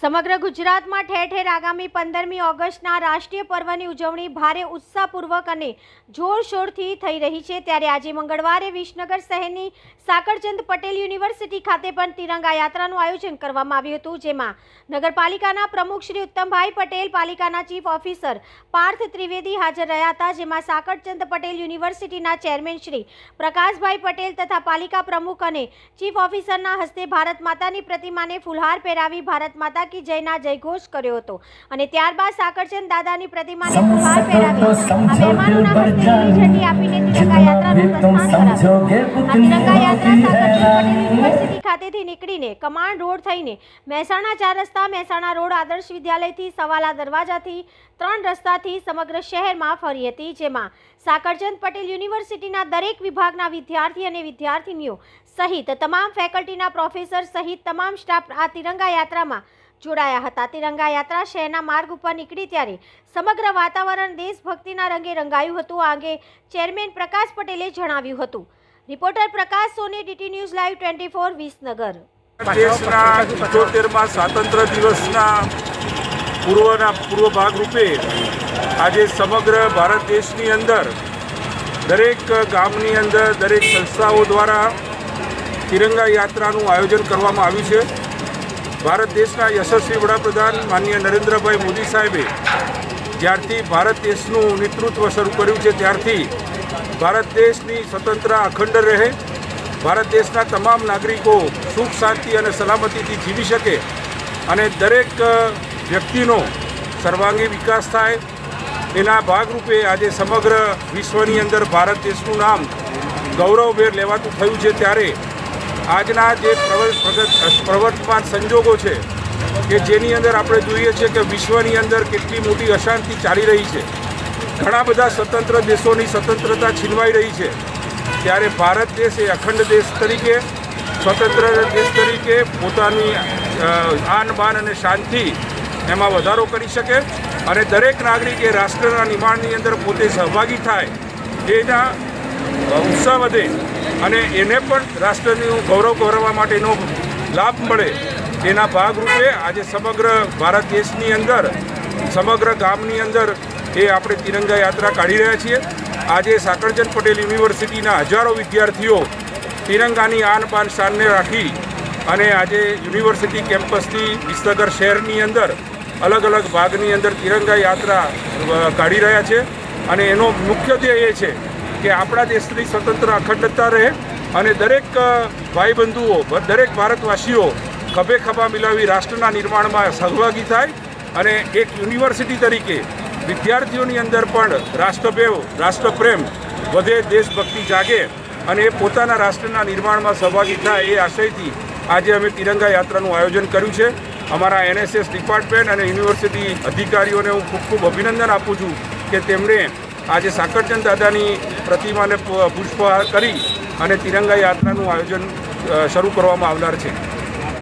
સમગ્ર ગુજરાતમાં ઠેર ઠેર આગામી પંદરમી ઓગસ્ટના રાષ્ટ્રીય પર્વની ઉજવણી ભારે ઉત્સાહપૂર્વક અને જોરશોરથી થઈ રહી છે. ત્યારે આજે મંગળવારે વિસનગર શહેરની સાકરચંદ પટેલ યુનિવર્સિટી ખાતે પણ તિરંગા યાત્રાનું આયોજન કરવામાં આવ્યું હતું, જેમાં નગરપાલિકાના પ્રમુખ શ્રી ઉત્તમભાઈ પટેલ, પાલિકાના ચીફ ઓફિસર પાર્થ ત્રિવેદી હાજર રહ્યા હતા, જેમાં સાકરચંદ પટેલ યુનિવર્સિટીના ચેરમેન શ્રી પ્રકાશભાઈ પટેલ તથા પાલિકા પ્રમુખ અને ચીફ ઓફિસરના હસ્તે ભારત માતાની પ્રતિમાને ફુલહાર પહેરાવી ભારત માતા કી જયના જયઘોષ કર્યો હતો. અને ત્યારબાદ સાકરચંદ દાદાની પ્રતિમાને ફુલહાર પહેરાવી. આ મહેમાનોના હસ્તે લીલી ઝંડી આપીને તિરંગા યાત્રા યુનિવર્સિટી ખાતેથી નીકળીને કમાન્ડ રોડ થઈને મહેસાણા ચાર રસ્તા મહેસાણા રોડ આદર્શ વિદ્યાલયથી સવાલા દરવાજાથી ત્રણ રસ્તાથી સમગ્ર શહેરમાં ફરી હતી જેમાં સાકરચંદ પટેલ યુનિવર્સિટીના દરેક વિભાગના વિદ્યાર્થી અને વિદ્યાર્થીનીઓ સહિત તમામ ફેકલ્ટીના પ્રોફેસર સહિત તમામ સ્ટાફ આ તિરંગા યાત્રામાં જોડાયા હતા. તિરંગા યાત્રા શહેરના માર્ગ ઉપર નીકળી ત્યારે સમગ્ર વાતાવરણ દેશભક્તિના રંગે રંગાયું હતું. આ અંગે ચેરમેન પ્રકાશ પટેલે જણાવ્યું હતું. Reporter Prakash Soni, DT News Live twenty four, Visnagar. દેશના ઇઠોતેરમાં સ્વાતંત્ર્ય દિવસના પૂર્વના પૂર્વ ભાગરૂપે આજે સમગ્ર ભારત દેશની અંદર, દરેક ગામની અંદર, દરેક સંસ્થાઓ દ્વારા તિરંગા યાત્રાનું આયોજન કરવામાં આવ્યું છે. ભારત દેશના યશસ્વી વડાપ્રધાન માનનીય નરેન્દ્રભાઈ મોદી સાહેબે જ્યારથી ભારત દેશનું નેતૃત્વ શરૂ કર્યું છે, ત્યારથી ભારત દેશની સ્વતંત્ર અખંડ રહે, ભારત દેશના તમામ નાગરિકો સુખ, શાંતિ અને સલામતીથી જીવી શકે અને દરેક વ્યક્તિનો સર્વાંગી વિકાસ થાય. એના ભાગરૂપે આજે સમગ્ર વિશ્વની અંદર ભારત દેશનું નામ ગૌરવભેર લેવાતું થયું છે ત્યારે આજના જે પ્રવર્તમાન સંજોગો છે કે જેની અંદર આપણે જોઈએ છીએ કે વિશ્વની અંદર કેટલી મોટી અશાંતિ ચાલી રહી છે. ઘણા બધા સ્વતંત્ર દેશોની સ્વતંત્રતા છીનવાઈ રહી છે. ત્યારે ભારત દેશ એ અખંડ દેશ તરીકે સ્વતંત્ર દેશ તરીકે પોતાની અ, આન બાન અને શાંતિ એમાં વધારો કરી શકે અને દરેક નાગરિક રાષ્ટ્રના નિર્માણની અંદર પોતે સહભાગી થાય એના ઉત્સાહ વધે અને એને પણ રાષ્ટ્રનું ગૌરવ ગૌરવવા માટેનો લાભ મળે તેના ભાગરૂપે આજે સમગ્ર ભારત દેશની અંદર સમગ્ર ગામની અંદર એ આપણે તિરંગા યાત્રા કાઢી રહ્યા છીએ. આજે સાકરચંદ પટેલ યુનિવર્સિટીના હજારો વિદ્યાર્થીઓ તિરંગાની આન બાન શાનને રાખી અને આજે યુનિવર્સિટી કેમ્પસથી વિસનગર શહેરની અંદર અલગ અલગ ભાગની અંદર તિરંગા યાત્રા કાઢી રહ્યા છે. અને એનો મુખ્ય ધ્યેય એ છે કે આપણા દેશની સ્વતંત્ર અખંડતા રહે અને દરેક અ, ભાઈ બંધુઓ બ- દરેક ભારતવાસીઓ ખભે ખભા મિલાવી રાષ્ટ્રના નિર્માણમાં સહભાગી થાય અને એક યુનિવર્સિટી તરીકે વિદ્યાર્થીઓની અંદર પણ રાષ્ટ્રભેવ રાષ્ટ્રપ્રેમ વધે, દેશભક્તિ જાગે અને એ પોતાના રાષ્ટ્રના નિર્માણમાં સહભાગી થાય એ આશયથી આજે અમે તિરંગા યાત્રાનું આયોજન કર્યું છે. અમારા એનએસએસ ડિપાર્ટમેન્ટ અને યુનિવર્સિટી અધિકારીઓને હું ખૂબ ખૂબ અભિનંદન આપું છું કે તેમણે આજે સાકરચંદ દાદાની પ્રતિમાને પુષ્પહાર કરી અને તિરંગા યાત્રાનું આયોજન શરૂ કરવામાં આવનાર છે.